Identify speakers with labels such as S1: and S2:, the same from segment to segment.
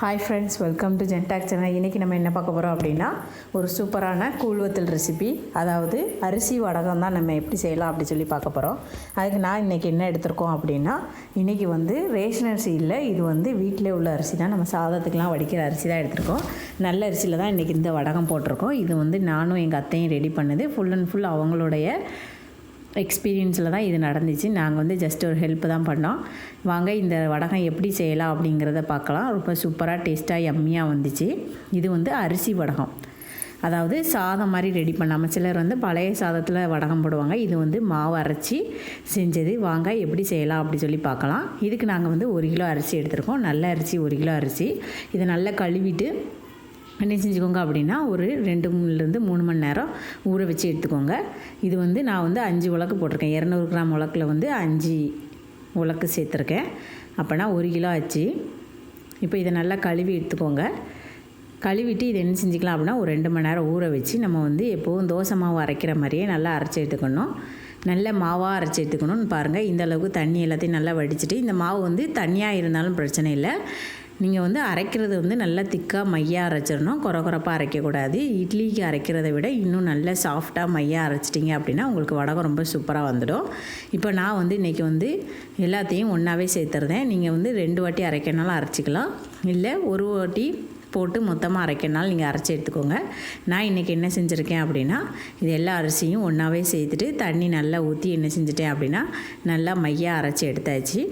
S1: Hi friends welcome to ஜென்டாக் channel இன்றைக்கி நம்ம என்ன பார்க்க போகிறோம் அப்படின்னா ஒரு சூப்பரான கூழ்வத்தல் ரெசிபி அதாவது அரிசி வடகம் தான் நம்ம எப்படி செய்யலாம் அப்படி சொல்லி பார்க்க போகிறோம் அதுக்கு நான் இன்றைக்கி என்ன எடுத்திருக்கோம் அப்படின்னா இன்றைக்கி வந்து ரேஷன் அரிசி இல்லை இது வந்து வீட்டிலே உள்ள அரிசி தான். நம்ம சாதத்துக்கெலாம் வடிக்கிற அரிசி தான் எடுத்திருக்கோம். நல்ல அரிசியில் தான் இன்றைக்கி இந்த வடகம் போட்டிருக்கோம். இது வந்து நானும் எங்கள் அத்தையும் ரெடி பண்ணது ஃபுல் அண்ட் ஃபுல் அவங்களுடைய எக்ஸ்பீரியன்ஸில் தான் இது நடந்துச்சு. நாங்கள் வந்து ஜஸ்ட் ஒரு ஹெல்ப் தான் பண்ணோம். வாங்க இந்த வடகம் எப்படி செய்யலாம் அப்படிங்கிறத பார்க்கலாம். ரொம்ப சூப்பராக டேஸ்ட்டாக எம்மியாக வந்துச்சு. இது வந்து அரிசி வடகம். அதாவது சாதம் மாதிரி ரெடி பண்ணாமல் சிலர் வந்து பழைய சாதத்தில் வடகம் போடுவாங்க. இது வந்து மாவு அரைச்சி செஞ்சது. வாங்க எப்படி செய்யலாம் அப்படி சொல்லி பார்க்கலாம். இதுக்கு நாங்கள் வந்து ஒரு கிலோ அரிசி எடுத்திருக்கோம். நல்ல அரிசி ஒரு கிலோ அரிசி. இதை நல்லா கழுவிட்டு என்ன செஞ்சுக்கோங்க அப்படின்னா ஒரு ரெண்டு மூணுலேருந்து மூணு மணி நேரம் ஊற வச்சு எடுத்துக்கோங்க. இது வந்து நான் வந்து அஞ்சு உலக்கு போட்டிருக்கேன். இரநூறு கிராம் உலக்கில் வந்து அஞ்சு உலக்கு சேர்த்துருக்கேன். அப்போனா ஒரு கிலோ ஆச்சு. இப்போ இதை நல்லா கழுவி எடுத்துக்கோங்க. கழுவிட்டு இதை என்ன செஞ்சுக்கலாம் அப்படின்னா ஒரு ரெண்டு மணி நேரம் ஊற வச்சு நம்ம வந்து எப்போவும் தோசை மாவு அரைக்கிற மாதிரியே நல்லா அரைச்சி எடுத்துக்கணும். நல்ல மாவாக அரைச்சி எடுத்துக்கணும்னு பாருங்கள் இந்த அளவுக்கு தண்ணி எல்லாத்தையும் நல்லா வடிச்சிட்டு இந்த மாவு வந்து தண்ணியாக இருந்தாலும் பிரச்சனை இல்லை. நீங்கள் வந்து அரைக்கிறது வந்து நல்லா திக்காக மையாக அரைச்சிடணும். குறை குறைப்பாக அரைக்கக்கூடாது. இட்லிக்கு அரைக்கிறத விட இன்னும் நல்லா சாஃப்டாக மையாக அரைச்சிட்டிங்க அப்படின்னா உங்களுக்கு வடகம் ரொம்ப சூப்பராக வந்துடும். இப்போ நான் வந்து இன்றைக்கி வந்து எல்லாத்தையும் ஒன்றாவே சேர்த்துறதேன் நீங்கள் வந்து ரெண்டு வாட்டி அரைக்கனாலும் அரைச்சிக்கலாம். இல்லை ஒரு வாட்டி போட்டு மொத்தமாக அரைக்கனாலும் நீங்கள் அரைச்சி எடுத்துக்கோங்க. நான் இன்றைக்கி என்ன செஞ்சுருக்கேன் அப்படின்னா இது எல்லா அரிசியும் ஒன்றாவே சேர்த்துட்டு தண்ணி நல்லா ஊற்றி என்ன செஞ்சுட்டேன் அப்படின்னா நல்லா மையாக அரைச்சி எடுத்தாச்சு.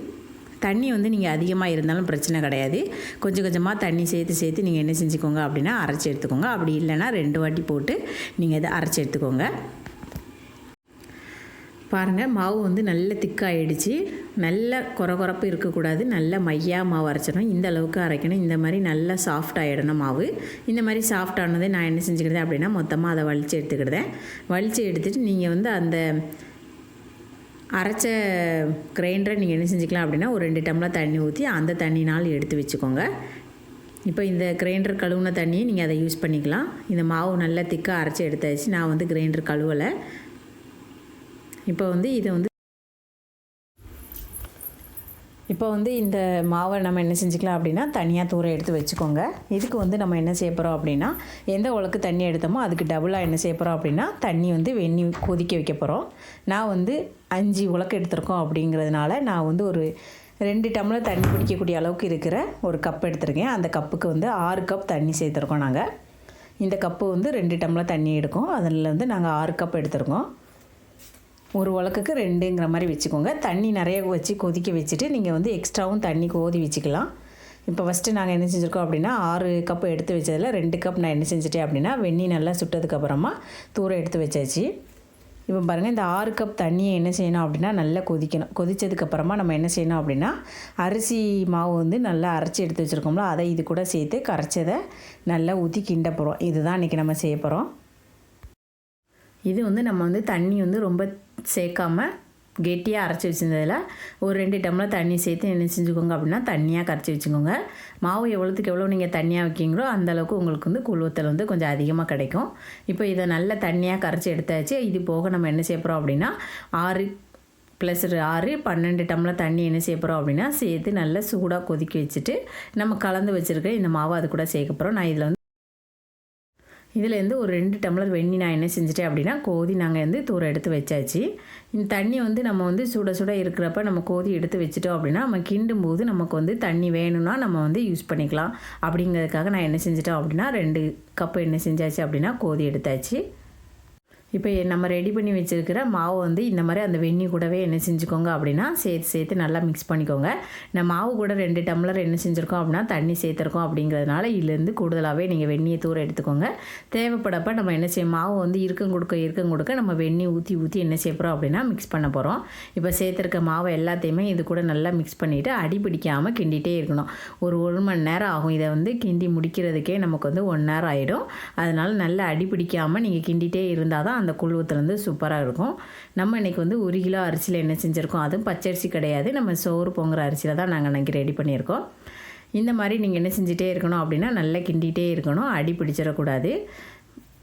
S1: தண்ணி வந்து நீங்கள் அதிகமாக இருந்தாலும் பிரச்சனை கிடையாது. கொஞ்சம் கொஞ்சமாக தண்ணி சேர்த்து சேர்த்து நீங்கள் என்ன செஞ்சுக்கோங்க அப்படின்னா அரைச்சி எடுத்துக்கோங்க. அப்படி இல்லைன்னா ரெண்டு வாட்டி போட்டு நீங்கள் இதை அரைச்சி எடுத்துக்கோங்க. பாருங்கள் மாவு வந்து நல்ல திக்காயிடுச்சு. நல்ல குறகுறப்பு இருக்கக்கூடாது. நல்ல மையாக மாவு அரைச்சிடணும். இந்த அளவுக்கு அரைக்கணும். இந்த மாதிரி நல்லா சாஃப்ட் ஆகிடணும் மாவு. இந்த மாதிரி சாஃப்ட் ஆனதே நான் என்ன செஞ்சுக்கிட்டேன் அப்படின்னா மொத்தமாக அதை வலித்து எடுத்துக்கிடுதேன் வலித்து எடுத்துகிட்டு நீங்கள் வந்து அந்த அரைச்ச கிரைண்டரை நீங்கள் என்ன செஞ்சுக்கலாம் அப்படின்னா ஒரு ரெண்டு டம்ளர் தண்ணி ஊற்றி அந்த தண்ணினால் எடுத்து வச்சுக்கோங்க. இப்போ இந்த கிரைண்டர் கழுவுன தண்ணியை நீங்கள் அதை யூஸ் பண்ணிக்கலாம். இந்த மாவு நல்லா திக்காக அரைச்சி எடுத்தாச்சு. நான் வந்து கிரைண்டர் கழுவலை. இப்போ வந்து இதை வந்து இப்போ வந்து இந்த மாவை நம்ம என்ன செஞ்சுக்கலாம் அப்படின்னா தனியாக தூர எடுத்து வச்சுக்கோங்க. இதுக்கு வந்து நம்ம என்ன செய்ய போகிறோம் அப்படின்னா எந்த உலக்கு தண்ணி எடுத்தோமோ அதுக்கு டபுளாக என்ன செய்ய போகிறோம் அப்படின்னா தண்ணி வந்து வெண்ணி கொதிக்க வைக்க போகிறோம் நான் வந்து அஞ்சு உலக்கு எடுத்திருக்கோம் அப்படிங்கிறதுனால நான் வந்து ஒரு ரெண்டு டம்ளர் தண்ணி குடிக்கக்கூடிய அளவுக்கு இருக்கிற ஒரு கப் எடுத்திருக்கேன். அந்த கப்புக்கு வந்து ஆறு கப் தண்ணி சேர்த்துருக்கோம் நாங்கள் இந்த கப்பு வந்து ரெண்டு டம்ளர் தண்ணி எடுக்கும். அதில் வந்து நாங்கள் ஆறு கப் எடுத்திருக்கோம். ஒரு உலக்குக்கு ரெண்டுங்கிற மாதிரி வச்சுக்கோங்க. தண்ணி நிறைய வச்சு கொதிக்க வச்சுட்டு நீங்கள் வந்து எக்ஸ்ட்ராவும் தண்ணி கோதி வச்சுக்கலாம். இப்போ ஃபஸ்ட்டு நாங்கள் என்ன செஞ்சுருக்கோம் அப்படின்னா ஆறு கப் எடுத்து வச்சதில் ரெண்டு கப் நான் என்ன செஞ்சுட்டேன் அப்படின்னா வெந்நி நல்லா சுட்டதுக்கப்புறமா தூரம் எடுத்து வச்சாச்சு. இப்போ பாருங்கள் இந்த ஆறு கப் தண்ணியை என்ன செய்யணும் அப்படின்னா நல்லா கொதிக்கணும். கொதித்ததுக்கப்புறமா நம்ம என்ன செய்யணும் அப்படின்னா அரிசி மாவு வந்து நல்லா அரைச்சி எடுத்து வச்சுருக்கோம்ல அதை இது கூட சேர்த்து கரைச்சதை நல்லா ஊற்றி கிண்ட போகிறோம் இதுதான் இன்றைக்கி நம்ம செய்ய போகிறோம் இது வந்து நம்ம வந்து தண்ணி வந்து ரொம்ப சேர்க்காம கெட்டியாக அரைச்சி வச்சுருந்ததில் ஒரு ரெண்டு டம்ளர் தண்ணி சேர்த்து என்ன செஞ்சுக்கோங்க அப்படின்னா தண்ணியாக கரைச்சி வச்சுக்கோங்க. மாவு எவ்வளோத்துக்கு எவ்வளோ நீங்கள் தண்ணியாக வைக்கிங்களோ அந்தளவுக்கு உங்களுக்கு வந்து குழுவத்தல் வந்து கொஞ்சம் அதிகமாக கிடைக்கும். இப்போ இதை நல்ல தண்ணியாக கரைச்சி எடுத்தாச்சு. இது போக நம்ம என்ன செய்ய அப்படின்னா ஆறு ப்ளஸ் ஆறு பன்னெண்டு டம்ளர் தண்ணி என்ன சேர்க்குறோம் அப்படின்னா சேர்த்து நல்லா சூடாக கொதிக்க வச்சுட்டு நம்ம கலந்து வச்சுருக்க இந்த மாவு அது கூட சேர்க்க போகிறோம் நான் இதில் வந்து இதுலேருந்து ஒரு ரெண்டு டம்ளர் வெண்ணி நான் என்ன செஞ்சுட்டேன் அப்படின்னா கோதி நாங்கள் வந்து தூரம் எடுத்து வச்சாச்சு. இந்த தண்ணி வந்து நம்ம வந்து சுட சுட இருக்கிறப்ப நம்ம கோதி எடுத்து வச்சுட்டோம் அப்படின்னா நம்ம கிண்டும் போது நமக்கு வந்து தண்ணி வேணும்னா நம்ம வந்து யூஸ் பண்ணிக்கலாம். அப்படிங்கிறதுக்காக நான் என்ன செஞ்சிட்டோம் அப்படின்னா ரெண்டு கப்பு என்ன செஞ்சாச்சு அப்படின்னா கோதி எடுத்தாச்சு. இப்போ நம்ம ரெடி பண்ணி வச்சுருக்கிற மாவு வந்து இந்த மாதிரி அந்த வெந்நி கூடவே என்ன செஞ்சுக்கோங்க அப்படின்னா சேர்த்து சேர்த்து நல்லா மிக்ஸ் பண்ணிக்கோங்க. நம்ம மாவு கூட ரெண்டு டம்ளர் என்ன செஞ்சுருக்கோம் அப்படின்னா தண்ணி சேர்த்துருக்கோம் அப்படிங்கிறதுனால இதுலேருந்து கூடுதலாகவே நீங்கள் வெந்நியை தூர எடுத்துக்கோங்க. தேவைப்படப்போ நம்ம என்ன செய்ய மாவு வந்து இருக்கம் கொடுக்க இருக்கம் கொடுக்க நம்ம வெந்நி ஊற்றி ஊற்றி என்ன செய்ய போகிறோம் அப்படின்னா மிக்ஸ் பண்ண போகிறோம் இப்போ சேர்த்துருக்க மாவை எல்லாத்தையுமே இது கூட நல்லா மிக்ஸ் பண்ணிவிட்டு அடி பிடிக்காமல் கிண்டிகிட்டே இருக்கணும். ஒரு ஒரு மணி நேரம் ஆகும். இதை வந்து கிண்டி முடிக்கிறதுக்கே நமக்கு வந்து ஒன் நேரம் ஆகிடும் அதனால் நல்லா அடி பிடிக்காமல் நீங்கள் கிண்டிகிட்டே இருந்தால் தான் அந்த குழுவத்தில் வந்து சூப்பராக இருக்கும். நம்ம இன்றைக்கி வந்து ஒரு கிலோ அரிசியில் என்ன செஞ்சுருக்கோம்? அதுவும் பச்சரிசி கிடையாது. நம்ம சோறு பொங்குற அரிசியில் தான் நாங்கள் அன்றைக்கி ரெடி பண்ணியிருக்கோம். இந்த மாதிரி நீங்கள் என்ன செஞ்சிட்டே இருக்கணும் அப்படின்னா நல்லா கிண்டிகிட்டே இருக்கணும். அடி பிடிச்சிடக்கூடாது.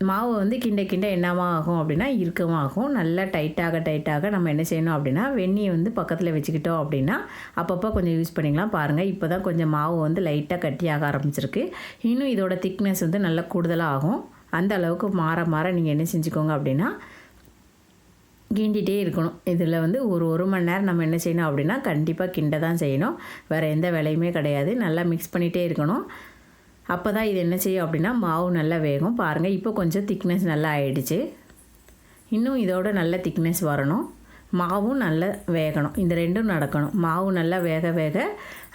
S1: மாவு வந்து கிண்ட கிண்ட என்னவா ஆகும் அப்படின்னா இறுக்கமாக ஆகும். நல்லா டைட்டாக டைட்டாக நம்ம என்ன செய்யணும் அப்படின்னா வெந்நியை வந்து பக்கத்தில் வச்சுக்கிட்டோம் அப்படின்னா அப்பப்போ கொஞ்சம் யூஸ் பண்ணிக்கலாம். பாருங்கள் இப்போ தான் கொஞ்சம் மாவு வந்து லைட்டாக கட்டியாக ஆரம்பிச்சிருக்கு. இன்னும் இதோட திக்னஸ் வந்து நல்லா கூடுதலாக ஆகும். அந்த அளவுக்கு மாற மாற நீங்கள் என்ன செஞ்சுக்கோங்க அப்படின்னா கிண்டிகிட்டே இருக்கணும். இதில் வந்து ஒரு ஒரு மணி நேரம் நம்ம என்ன செய்யணும் அப்படின்னா கண்டிப்பாக கிண்ட தான் செய்யணும். வேறு எந்த வேலையுமே கிடையாது. நல்லா மிக்ஸ் பண்ணிகிட்டே இருக்கணும். அப்போ தான் இது என்ன செய்யும் அப்படின்னா மாவு நல்லா வேகும். பாருங்கள் இப்போ கொஞ்சம் திக்னஸ் நல்லா ஆயிடுச்சு. இன்னும் இதோட நல்ல திக்னஸ் வரணும். மாவும் நல்லா வேகணும். இந்த ரெண்டும் நடக்கணும். மாவு நல்லா வேக வேக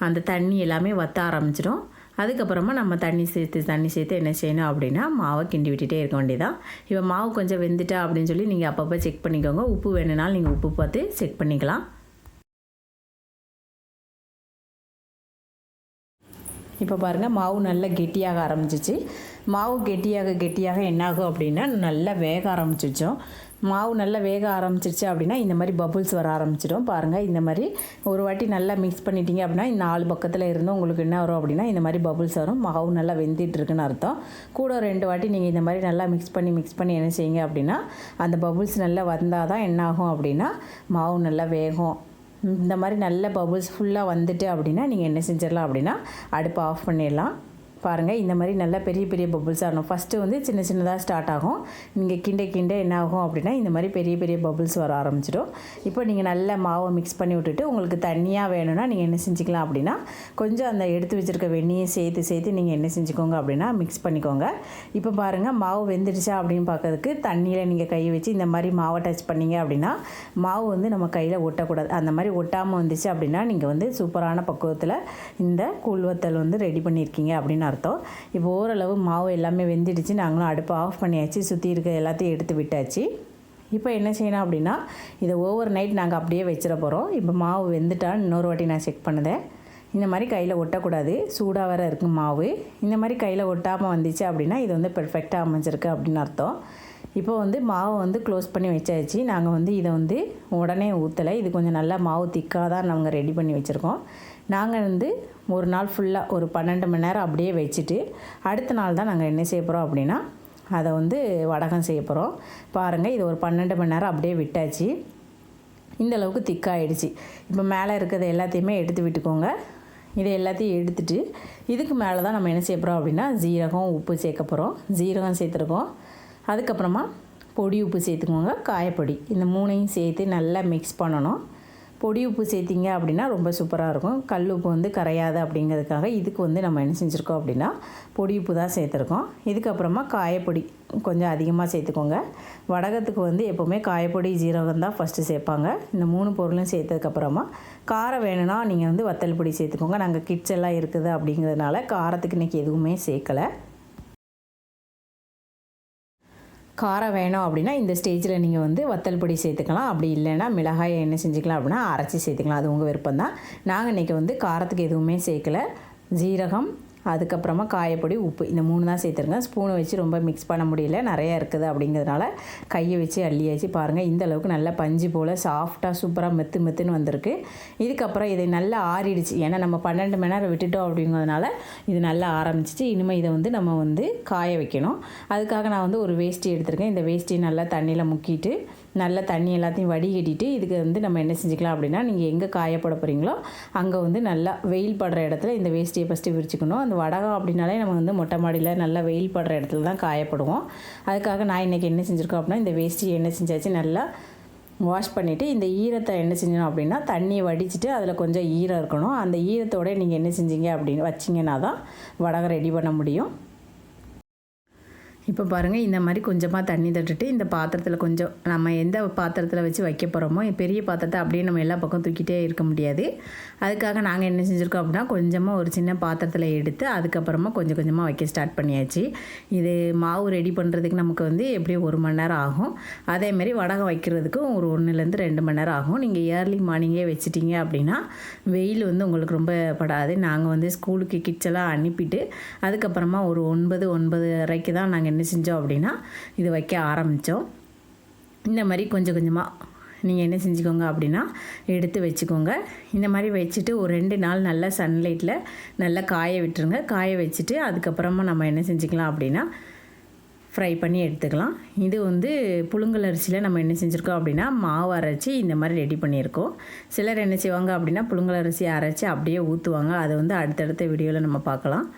S1: அந்த தண்ணி எல்லாமே வற்ற ஆரம்பிச்சிடும். அதுக்கப்புறமா நம்ம தண்ணி சேர்த்து தண்ணி சேர்த்து என்ன செய்யணும் அப்படின்னா மாவை கிண்டி விட்டுட்டே இருக்க வேண்டியதான் இப்போ மாவு கொஞ்சம் வெந்துட்டா அப்படின்னு சொல்லி நீங்கள் அப்பப்போ செக் பண்ணிக்கோங்க. உப்பு வேணுனாலும் நீங்கள் உப்பு பார்த்து செக் பண்ணிக்கலாம். இப்போ பாருங்கள் மாவு நல்லா கெட்டியாக ஆரம்பிச்சிச்சு. மாவு கெட்டியாக கெட்டியாக என்னாகும் அப்படின்னா நல்லா வேக ஆரம்பிச்சிச்சோம் மாவு நல்லா வேக ஆரம்பிச்சிருச்சு அப்படின்னா இந்த மாதிரி பபுள்ஸ் வர ஆரம்பிச்சிடும். பாருங்கள் இந்த மாதிரி ஒரு வாட்டி நல்லா மிக்ஸ் பண்ணிட்டீங்க அப்படின்னா இந்த நாலு பக்கத்தில் இருந்து உங்களுக்கு என்ன வரும் அப்படின்னா இந்த மாதிரி பபுள்ஸ் வரும். மாவு நல்லா வெந்திட்டு இருக்குன்னு அர்த்தம். கூட ரெண்டு வாட்டி நீங்கள் இந்த மாதிரி நல்லா மிக்ஸ் பண்ணி மிக்ஸ் பண்ணி என்ன செய்யுங்க அப்படின்னா அந்த பபுள்ஸ் நல்லா வந்தால் தான் என்ன ஆகும் அப்படின்னா மாவு நல்லா வேகும். இந்த மாதிரி நல்ல பபுள்ஸ் ஃபுல்லாக வந்துட்டு அப்படின்னா நீங்கள் என்ன செஞ்சிடலாம் அப்படின்னா அடுப்பை ஆஃப் பண்ணிடலாம். பாருங்கள் இந்த மாதிரி நல்லா பெரிய பெரிய பபுள்ஸ் ஆகணும் ஃபஸ்ட்டு வந்து சின்ன சின்னதாக ஸ்டார்ட் ஆகும். நீங்கள் கிண்ட கிண்ட என்ன ஆகும் அப்படின்னா இந்த மாதிரி பெரிய பெரிய பபுள்ஸ் வர ஆரம்பிச்சிடும். இப்போ நீங்கள் நல்லா மாவை மிக்ஸ் பண்ணி விட்டுட்டு உங்களுக்கு தண்ணியாக வேணும்னா நீங்கள் என்ன செஞ்சுக்கலாம் அப்படின்னா கொஞ்சம் அந்த எடுத்து வச்சுருக்க வெண்ணியை சேர்த்து சேர்த்து நீங்கள் என்ன செஞ்சுக்கோங்க அப்படின்னா மிக்ஸ் பண்ணிக்கோங்க. இப்போ பாருங்கள் மாவு வெந்துடுச்சா அப்படின்னு பார்க்கறதுக்கு தண்ணியில் நீங்கள் கை வச்சு இந்த மாதிரி மாவை டச் பண்ணீங்க அப்படின்னா மாவு வந்து நம்ம கையில் ஒட்டக்கூடாது. அந்த மாதிரி ஒட்டாமல் வந்துச்சு அப்படின்னா நீங்கள் வந்து சூப்பரான பக்குவத்தில் இந்த கூழ்வத்தல் வந்து ரெடி பண்ணியிருக்கீங்க அப்படின்னு அர்த்தம். இப்போ ஓரளவு மாவு எல்லாமே வெந்துடுச்சு. நாங்களும் அடுப்பை ஆஃப் பண்ணியாச்சு. சுற்றி இருக்க எல்லாத்தையும் எடுத்து விட்டாச்சு. இப்போ என்ன செய்யணும் அப்படின்னா இதை ஓவர் நைட் நாங்கள் அப்படியே வச்சிட போகிறோம் இப்போ மாவு வெந்துட்டான்னு இன்னொரு வாட்டி நான் செக் பண்ணுதேன். இந்த மாதிரி கையில் ஒட்டக்கூடாது. சூடாக வேறு இருக்குது மாவு. இந்த மாதிரி கையில் ஒட்டாமல் வந்துச்சு அப்படின்னா இது வந்து பெர்ஃபெக்டாக அமைஞ்சிருக்கு அப்படின்னு அர்த்தம். இப்போ வந்து மாவை வந்து க்ளோஸ் பண்ணி வச்சாச்சு. நாங்கள் வந்து இதை வந்து உடனே ஊற்றலை இது கொஞ்சம் நல்லா மாவு திக்காக தான் நாங்கள் ரெடி பண்ணி வச்சுருக்கோம். நாங்கள் வந்து ஒரு நாள் ஃபுல்லாக ஒரு பன்னெண்டு மணி நேரம் அப்படியே வச்சுட்டு அடுத்த நாள் தான் நாங்கள் என்ன செய்ய போகிறோம் அப்படின்னா அதை வந்து வடகம் செய்ய போகிறோம் பாருங்கள் இது ஒரு பன்னெண்டு மணி நேரம் அப்படியே விட்டாச்சு. இந்த அளவுக்கு திக்காயிடுச்சு இப்போ மேலே இருக்கிறத எல்லாத்தையுமே எடுத்து விட்டுக்கோங்க. இதை எல்லாத்தையும் எடுத்துட்டு இதுக்கு மேலே தான் நம்ம என்ன செய்ய போகிறோம் அப்படின்னா ஜீரகம் உப்பு சேர்க்க போகிறோம் ஜீரகம் சேர்த்துருக்கோம். அதுக்கப்புறமா பொடி உப்பு சேர்த்துக்கோங்க. காயப்பொடி. இந்த மூணையும் சேர்த்து நல்லா மிக்ஸ் பண்ணணும். பொடி உப்பு சேர்த்திங்க அப்படின்னா ரொம்ப சூப்பராக இருக்கும். கல் உப்பு வந்து கரையாது அப்படிங்கிறதுக்காக இதுக்கு வந்து நம்ம என்ன செஞ்சுருக்கோம் அப்படின்னா பொடி உப்பு தான் சேர்த்துருக்கோம். இதுக்கப்புறமா காயப்பொடி கொஞ்சம் அதிகமாக சேர்த்துக்கோங்க. வடகத்துக்கு வந்து எப்போவுமே காயப்பொடி ஜீரகம் தான் ஃபஸ்ட்டு சேர்ப்பாங்க. இந்த மூணு பொருளும் சேர்த்ததுக்கப்புறமா காரம் வேணும்னா நீங்கள் வந்து வத்தல் பொடி சேர்த்துக்கோங்க. நாங்கள் கிட்ஸ் எல்லாம் இருக்குது அப்படிங்கிறதுனால காரத்துக்கு இன்றைக்கி எதுவுமே சேர்க்கலை. காரம் வேணும் அப்படின்னா இந்த ஸ்டேஜில் நீங்கள் வந்து வத்தல் பொடி சேர்த்துக்கலாம். அப்படி இல்லைன்னா மிளகாயை என்ன செஞ்சுக்கலாம் அப்படின்னா அரைச்சி சேர்த்துக்கலாம். அது உங்கள் விருப்பம் தான் நாங்கள் இன்றைக்கி வந்து காரத்துக்கு எதுவுமே சேர்க்கல. ஜீரகம் அதுக்கப்புறமா காயப்பொடி உப்பு இந்த மூணு தான் சேர்த்துருங்க. ஸ்பூனை வச்சு ரொம்ப மிக்ஸ் பண்ண முடியல. நிறையா இருக்குது அப்படிங்கிறதுனால கையை வச்சு அள்ளியாச்சு பாருங்கள் இந்த அளவுக்கு நல்லா பஞ்சு போல் சாஃப்டாக சூப்பராக மெத்து மெத்துன்னு வந்திருக்கு. இதுக்கப்புறம் இதை நல்லா ஆறிடுச்சு. ஏன்னா நம்ம பன்னெண்டு மணி நேரம் விட்டுட்டோம் அப்படிங்கிறதுனால இது நல்லா ஆரம்பிச்சிச்சு. இனிமேல் இதை வந்து நம்ம வந்து காய வைக்கணும். அதுக்காக நான் வந்து ஒரு வேஷ்டி எடுத்திருக்கேன். இந்த வேஷ்டியை நல்லா தண்ணியில் முக்கிட்டு நல்லா தண்ணி எல்லாத்தையும் வடிகட்டிட்டு இதுக்கு வந்து நம்ம என்ன செஞ்சுக்கலாம் அப்படின்னா நீங்கள் எங்கே காயப்பட போகிறீங்களோ அங்கே வந்து நல்லா வெயில் படுற இடத்துல இந்த வேஷ்டியை ஃபஸ்ட்டு விரிச்சுக்கணும். அந்த வடகம் அப்படின்னாலே நம்ம வந்து மொட்டை மாடியில் நல்லா வெயில் படுற இடத்துல தான் காயப்படுவோம். அதுக்காக நான் இன்றைக்கி என்ன செஞ்சுருக்கோம் அப்படின்னா இந்த வேஷ்டி என்ன செஞ்சாச்சு நல்லா வாஷ் பண்ணிவிட்டு இந்த ஈரத்தை என்ன செஞ்சணும் அப்படின்னா தண்ணியை வடிச்சிட்டு அதில் கொஞ்சம் ஈரம் இருக்கணும். அந்த ஈரத்தோட நீங்கள் என்ன செஞ்சீங்க அப்படின்னு வச்சிங்கன்னா தான் வடகம் ரெடி பண்ண முடியும். இப்போ பாருங்கள் இந்த மாதிரி கொஞ்சமாக தண்ணி தட்டுட்டு இந்த பாத்திரத்தில் கொஞ்சம் நம்ம எந்த பாத்திரத்தில் வச்சு வைக்க போகிறோமோ பெரிய பாத்திரத்தை அப்படியே நம்ம எல்லா பக்கம் தூக்கிட்டே இருக்க முடியாது. அதுக்காக நாங்கள் என்ன செஞ்சுருக்கோம் அப்படின்னா கொஞ்சமாக ஒரு சின்ன பாத்திரத்தில் எடுத்து அதுக்கப்புறமா கொஞ்சம் கொஞ்சமாக வைக்க ஸ்டார்ட் பண்ணியாச்சு. இது மாவு ரெடி பண்ணுறதுக்கு நமக்கு வந்து எப்படியும் ஒரு மணி நேரம் ஆகும். அதேமாரி வடகம் வைக்கிறதுக்கும் ஒரு ஒன்றுலேருந்து ரெண்டு மணி நேரம் ஆகும். நீங்கள் ஏர்லி மார்னிங்கே வச்சுட்டீங்க அப்படின்னா வெயில் வந்து உங்களுக்கு ரொம்ப படாது. நாங்கள் வந்து ஸ்கூலுக்கு கிட்ஸ் எல்லாம் அனுப்பிட்டு அதுக்கப்புறமா ஒரு ஒன்பது ஒன்பது அரைக்கு தான் நாங்கள் என்ன செஞ்சோம் அப்படின்னா இது வைக்க ஆரம்பித்தோம் இந்த மாதிரி கொஞ்சம் கொஞ்சமாக நீங்கள் என்ன செஞ்சுக்கோங்க அப்படின்னா எடுத்து வச்சுக்கோங்க. இந்த மாதிரி வச்சுட்டு ஒரு ரெண்டு நாள் நல்லா சன்லைட்டில் நல்லா காய விட்டுருங்க. காய வச்சுட்டு அதுக்கப்புறமா நம்ம என்ன செஞ்சுக்கலாம் அப்படின்னா ஃப்ரை பண்ணி எடுத்துக்கலாம். இது வந்து புழுங்கல் அரிசியில் நம்ம என்ன செஞ்சுருக்கோம் அப்படின்னா மாவு அரைச்சி இந்த மாதிரி ரெடி பண்ணியிருக்கோம். சிலர் என்ன செய்வாங்க அப்படின்னா புழுங்கல் அரிசி அரைச்சி அப்படியே ஊற்றுவாங்க அதை வந்து அடுத்தடுத்த வீடியோவில் நம்ம பார்க்கலாம்.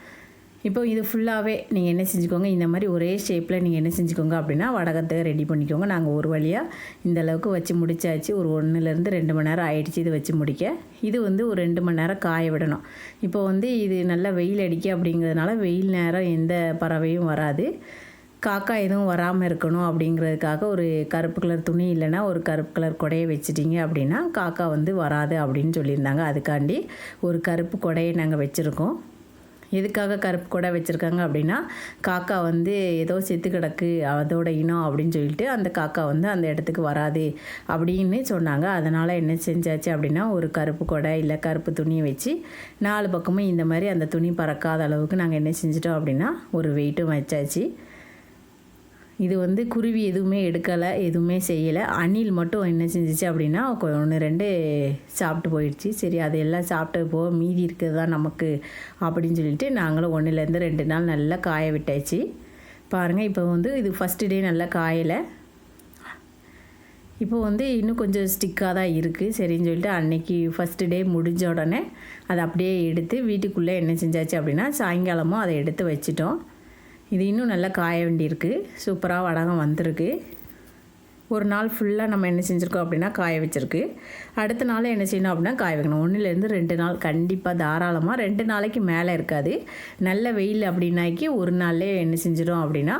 S1: இப்போ இது ஃபுல்லாகவே நீங்கள் என்ன செஞ்சுக்கோங்க இந்த மாதிரி ஒரே ஷேப்பில் நீங்கள் என்ன செஞ்சுக்கோங்க அப்படின்னா வடகத்தை ரெடி பண்ணிக்கோங்க. நாங்கள் ஒரு வழியாக இந்த அளவுக்கு வச்சு முடிச்சாச்சு. ஒரு ஒன்றுலேருந்து ரெண்டு மணி நேரம் ஆயிடுச்சு இது வச்சு முடிக்க. இது வந்து ஒரு ரெண்டு மணி நேரம் காய விடணும். இப்போ வந்து இது நல்லா வெயில் அடிக்க அப்படிங்கிறதுனால வெயில் நேரம் எந்த பறவையும் வராது. காக்கா எதுவும் வராமல் இருக்கணும் அப்படிங்கிறதுக்காக ஒரு கருப்பு கலர் துணி இல்லைன்னா ஒரு கருப்பு கலர் கொடையை வச்சிட்டிங்க அப்படின்னா காக்கா வந்து வராது அப்படின்னு சொல்லியிருந்தாங்க. அதுக்காண்டி ஒரு கருப்பு கொடையை நாங்கள் வச்சுருக்கோம். எதுக்காக கருப்பு கூட வச்சுருக்காங்க அப்படின்னா காக்கா வந்து ஏதோ செத்து கிடக்கு அதோட இனம் அப்படின்னு சொல்லிட்டு அந்த காக்கா வந்து அந்த இடத்துக்கு வராது அப்படின்னு சொன்னாங்க. அதனால் என்ன செஞ்சாச்சு அப்படின்னா ஒரு கருப்பு கொடை இல்லை கருப்பு துணியை வச்சு நாலு பக்கமும் இந்த மாதிரி அந்த துணி பறக்காத அளவுக்கு நாங்கள் என்ன செஞ்சிட்டோம் அப்படின்னா ஒரு வெயிட்டும் வச்சாச்சு. இது வந்து குருவி எதுவுமே எடுக்கலை எதுவுமே செய்யலை. அணில் மட்டும் என்ன செஞ்சிச்சு அப்படின்னா ஒன்று ரெண்டு சாப்பிட்டு போயிடுச்சு. சரி அது எல்லாம் சாப்பிட்டு போக மீதி இருக்கிறது தான் நமக்கு அப்படின்னு சொல்லிட்டு நாங்களும் ஒன்றுலேருந்து ரெண்டு நாள் நல்லா காய விட்டாச்சு. பாருங்கள் இப்போ வந்து இது ஃபஸ்ட்டு டே நல்லா காயலை. இப்போ வந்து இன்னும் கொஞ்சம் ஸ்டிக்காக தான் இருக்குது சரின்னு சொல்லிட்டு அன்னைக்கு ஃபஸ்ட்டு டே முடிஞ்ச உடனே அதை அப்படியே எடுத்து வீட்டுக்குள்ளே என்ன செஞ்சாச்சு அப்படின்னா சாயங்காலமும் அதை எடுத்து வச்சிட்டோம். இது இன்னும் நல்லா காய வேண்டியிருக்கு. சூப்பராக வடகம் வந்திருக்கு. ஒரு நாள் ஃபுல்லாக நம்ம என்ன செஞ்சுருக்கோம் அப்படின்னா காய வச்சுருக்கு. அடுத்த நாள் என்ன செய்யணும் அப்படின்னா காய வைக்கணும். ஒன்றுலேருந்து ரெண்டு நாள் கண்டிப்பாக தாராளமாக ரெண்டு நாளைக்கு மேலே இருக்காது. நல்ல வெயில் அப்படின்னாக்கி ஒரு நாள்லேயே என்ன செஞ்சிடும் அப்படின்னா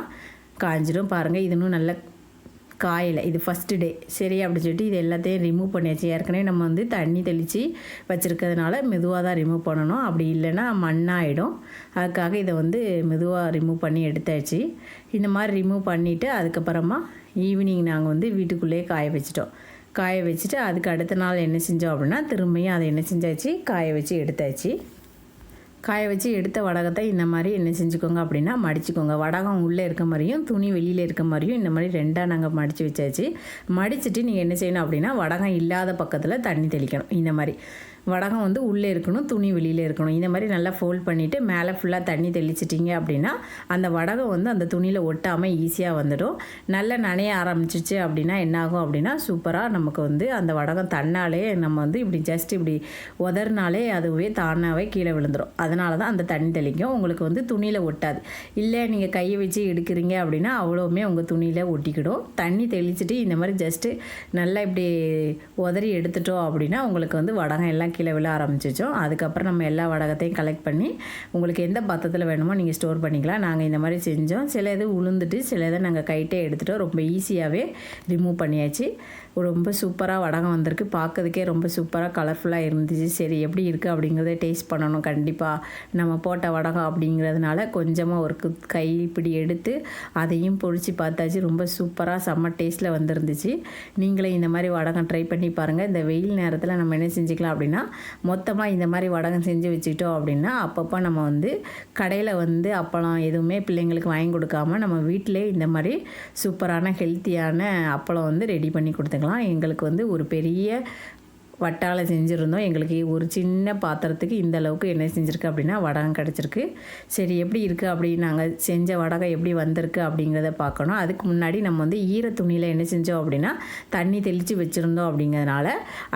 S1: காய்ஞ்சிடும் பாருங்கள் இது இன்னும் நல்ல காயலை இது ஃபஸ்ட்டு டே சரி அப்படின்னு சொல்லிட்டு இது எல்லாத்தையும் ரிமூவ் பண்ணியாச்சு. ஏற்கனவே நம்ம வந்து தண்ணி தெளித்து வச்சுருக்கிறதுனால மெதுவாக தான் ரிமூவ் பண்ணணும். அப்படி இல்லைன்னா மண்ணாயிடும் அதுக்காக இதை வந்து மெதுவாக ரிமூவ் பண்ணி எடுத்தாச்சு. இந்த மாதிரி ரிமூவ் பண்ணிவிட்டு அதுக்கப்புறமா ஈவினிங் நாங்கள் வந்து வீட்டுக்குள்ளேயே காய வச்சிட்டோம். காய வச்சுட்டு அதுக்கு அடுத்த நாள் என்ன செஞ்சோம் அப்படின்னா திரும்பியும் அதை என்ன செஞ்சாச்சு? காய வச்சு எடுத்தாச்சு. காய வச்சு எடுத்த வடகத்தை இந்த மாதிரி என்ன செஞ்சுக்கோங்க அப்படின்னா மடிச்சுக்கோங்க. வடகம் உள்ளே இருக்க மாதிரியும் துணி வெளியில் இருக்க மாதிரியும் இந்த மாதிரி ரெண்டாக நாங்கள் மடித்து வச்சாச்சு. மடிச்சுட்டு நீங்கள் என்ன செய்யணும் அப்படின்னா வடகம் இல்லாத பக்கத்தில் தண்ணி தெளிக்கணும். இந்த மாதிரி. வடகம் வந்து உள்ளே இருக்கணும் துணி வெளியில் இருக்கணும். இந்த மாதிரி நல்லா ஃபோல்ட் பண்ணிவிட்டு மேலே ஃபுல்லாக தண்ணி தெளிச்சிட்டிங்க அப்படின்னா அந்த வடகம் வந்து அந்த துணியில் ஒட்டாமல் ஈஸியாக வந்துடும். நல்லா நனைய ஆரம்பிச்சிச்சு அப்படின்னா என்னாகும் அப்படின்னா சூப்பராக நமக்கு வந்து அந்த வடகம் தன்னாலே நம்ம வந்து இப்படி ஜஸ்ட் இப்படி உதறினாலே அதுவே தானாகவே கீழே விழுந்துடும் அதனால தான் அந்த தண்ணி தெளிக்கும். உங்களுக்கு வந்து துணியில் ஒட்டாது. இல்லை நீங்கள் கையை வச்சு எடுக்கிறீங்க அப்படின்னா அவ்வளோவுமே உங்கள் துணியில் ஒட்டிக்கிடும். தண்ணி தெளிச்சுட்டு இந்த மாதிரி ஜஸ்ட்டு நல்லா இப்படி உதறி எடுத்துட்டோம் அப்படின்னா உங்களுக்கு வந்து வடகம் எல்லாம் கீழே விழ ஆரம்பிச்சிச்சோம் அதுக்கப்புறம் நம்ம எல்லா வடகத்தையும் கலெக்ட் பண்ணி உங்களுக்கு எந்த பத்தத்தில் வேணுமோ நீங்கள் ஸ்டோர் பண்ணிக்கலாம். நாங்கள் இந்த மாதிரி செஞ்சோம். சில இது உளுந்துட்டு சில இதை நாங்கள் கைட்டே எடுத்துகிட்டோம் ரொம்ப ஈஸியாகவே ரிமூவ் பண்ணியாச்சு. ரொம்ப சூப்பராக வடகம் வந்திருக்கு. பார்க்கறதுக்கே ரொம்ப சூப்பராக கலர்ஃபுல்லாக இருந்துச்சு. சரி எப்படி இருக்குது அப்படிங்கிறத டேஸ்ட் பண்ணணும். கண்டிப்பாக நம்ம போட்ட வடகம் அப்படிங்கிறதுனால கொஞ்சமாக ஒரு இப்படி எடுத்து அதையும் பொழிச்சு பார்த்தாச்சு. ரொம்ப சூப்பராக செம்ம டேஸ்ட்டில் வந்துருந்துச்சு. நீங்களே இந்த மாதிரி வடகம் ட்ரை பண்ணி பாருங்கள் இந்த வெயில் நேரத்தில் நம்ம என்ன செஞ்சுக்கலாம் அப்படின்னா மொத்தமாக இந்த மாதிரி வடகம் செஞ்சு வச்சுக்கிட்டோம் அப்படின்னா அப்பப்போ நம்ம வந்து கடையில் வந்து அப்பளம் எதுவுமே பிள்ளைங்களுக்கு வாங்கி கொடுக்காம நம்ம வீட்டிலே இந்த மாதிரி சூப்பரான ஹெல்த்தியான அப்பளம் வந்து ரெடி பண்ணி கொடுத்துக்கலாம். எங்களுக்கு வந்து ஒரு பெரிய வட்டால் செஞ்சுருந்தோம். எங்களுக்கு ஒரு சின்ன பாத்திரத்துக்கு இந்த அளவுக்கு என்ன செஞ்சுருக்கு அப்படின்னா வடகம் கிடச்சிருக்கு. சரி எப்படி இருக்குது அப்படி நாங்கள் செஞ்ச வடகம் எப்படி வந்திருக்கு அப்படிங்கிறத பார்க்கணும். அதுக்கு முன்னாடி நம்ம வந்து ஈர துணியில் என்ன செஞ்சோம் அப்படின்னா தண்ணி தெளித்து வச்சுருந்தோம் அப்படிங்கிறதுனால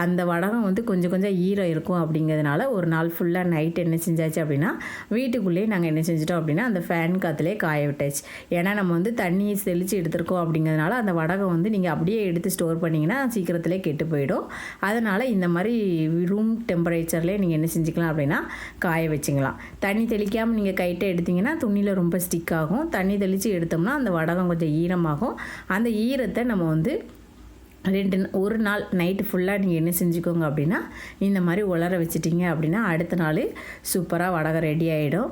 S1: அந்த வடகம் வந்து கொஞ்சம் கொஞ்சம் ஈரம் இருக்கும் அப்படிங்கிறதுனால ஒரு நாள் ஃபுல்லாக நைட் என்ன செஞ்சாச்சு அப்படின்னா வீட்டுக்குள்ளேயே நாங்கள் என்ன செஞ்சிட்டோம் அப்படின்னா அந்த ஃபேன் காற்றுலேயே காய விட்டாச்சு. ஏன்னா நம்ம வந்து தண்ணியை தெளித்து எடுத்திருக்கோம் அப்படிங்கிறதுனால அந்த வடகம் வந்து நீங்கள் அப்படியே எடுத்து ஸ்டோர் பண்ணிங்கன்னா சீக்கிரத்திலே கெட்டு போயிடும். அதனால் இந்த மாதிரி ரூம் டெம்பரேச்சர்லேயே நீங்கள் என்ன செஞ்சுக்கலாம் அப்படின்னா காய வச்சுக்கலாம். தண்ணி தெளிக்காமல் நீங்கள் கைட்டை எடுத்திங்கன்னா துணியில் ரொம்ப ஸ்டிக் ஆகும். தண்ணி தெளித்து எடுத்தோம்னா அந்த வடகம் கொஞ்சம் ஈரமாகும். அந்த ஈரத்தை நம்ம வந்து ரெண்டு ஒரு நாள் நைட்டு ஃபுல்லாக நீங்கள் என்ன செஞ்சுக்கோங்க அப்படின்னா இந்த மாதிரி உலர வச்சிட்டிங்க அப்படின்னா அடுத்த நாள் சூப்பராக வடகம் ரெடி ஆகிடும்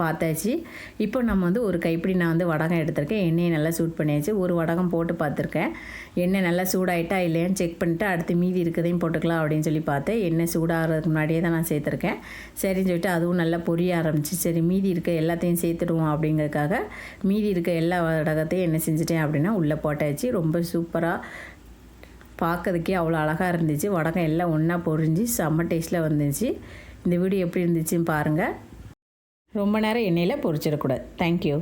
S1: பார்த்தாச்சு. இப்போ நம்ம வந்து ஒரு கைப்பிடி நான் வந்து வடகம் எடுத்திருக்கேன். எண்ணெயை நல்லா சூட் பண்ணியாச்சு. ஒரு வடகம் போட்டு பார்த்துருக்கேன். எண்ணெய் நல்லா சூடாயிட்டா இல்லையான்னு செக் பண்ணிட்டு அடுத்து மீதி இருக்கதையும் போட்டுக்கலாம் அப்படின்னு சொல்லி பார்த்தேன். எண்ணெய் சூடாகிறதுக்கு முன்னாடியே தான் நான் சேர்த்துருக்கேன். சரின்னு சொல்லிட்டு அதுவும் நல்லா பொரிய ஆரம்பிச்சு சரி மீதி இருக்க எல்லாத்தையும் சேர்த்துடுவோம் அப்படிங்கிறதுக்காக மீதி இருக்க எல்லா வடகத்தையும் என்ன செஞ்சுட்டேன் அப்படின்னா உள்ளே போட்டாச்சு. ரொம்ப சூப்பராக பார்க்கறதுக்கே அவ்வளோ அழகாக இருந்துச்சு. வடகம் எல்லாம் ஒன்றா பொரிஞ்சு செம்ம டேஸ்ட்டில் வந்துச்சு. இந்த வீடியோ எப்படி இருந்துச்சுன்னு பாருங்கள் ரொம்ப நேரம் எண்ணெயில் பொரிச்சிடக்கூடாது தேங்க்யூ